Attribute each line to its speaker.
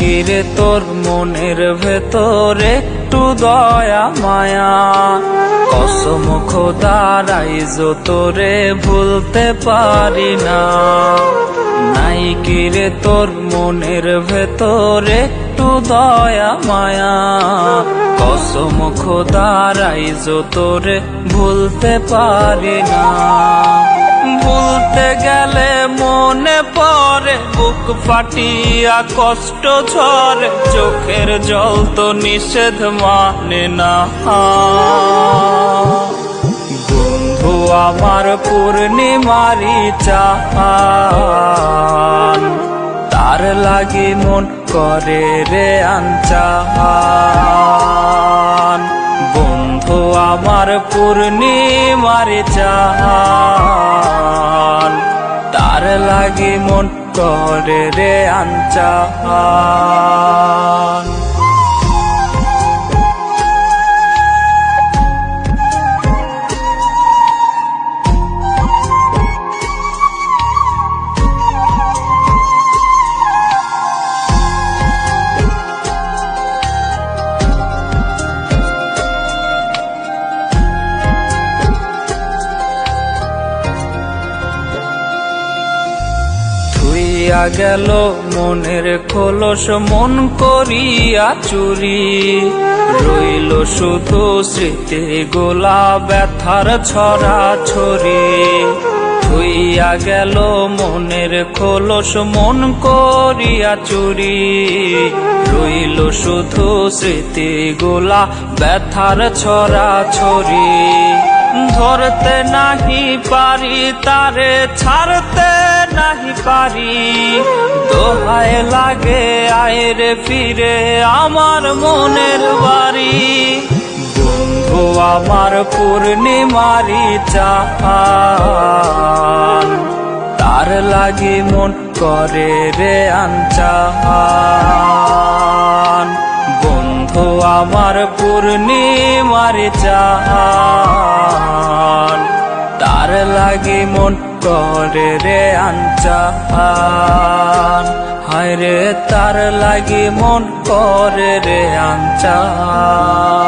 Speaker 1: রে তোর মনের ভেতরে একটু দয়া, মায়া। কসম খোদারাই তোরে ভুলতে পারি না। নাই কি রে তোর মনের ভেতরে একটু দয়া, মায়া। কসম খোদারাই তোরে ভুলতে পারি না। ভুলতে গেলে ফাটিয়া কষ্ট ঝরে, চোখের জল তো নিষেধ মানে না। বন্ধু, আমার পূর্ণিমারি চাহান তার লাগি মন করে রে আনচাহান বন্ধু, আমার পূর্ণিমারি চাহান তার লাগি মন করে রে আনচাহান থুইয়া গেল, মনের খোলস মন করিয়া চুরি। রইল শুধু স্মৃতি গোলা ব্যথার ছড়া ছড়ি। থুইয়া গেল, মনের খোলস মন করিয়া চুরি। রইল শুধু স্মৃতি গোলা ব্যথার ছড়া ছড়ি। ধরতে নাহি পারি তারে ছাড়তে নাহি পারি। দোহায় লাগে আয়ের ফিরে আমার মনের বাড়ি। বন্ধু, আমার পূর্ণিমারি চাহান তার লাগি মন করে রে আনচাহান বন্ধু, আমার পূর্ণিমার চাহান তার লাগি মন করে রে আঞ্চান হায় রে তার লাগি মন করে রে আনচাহান।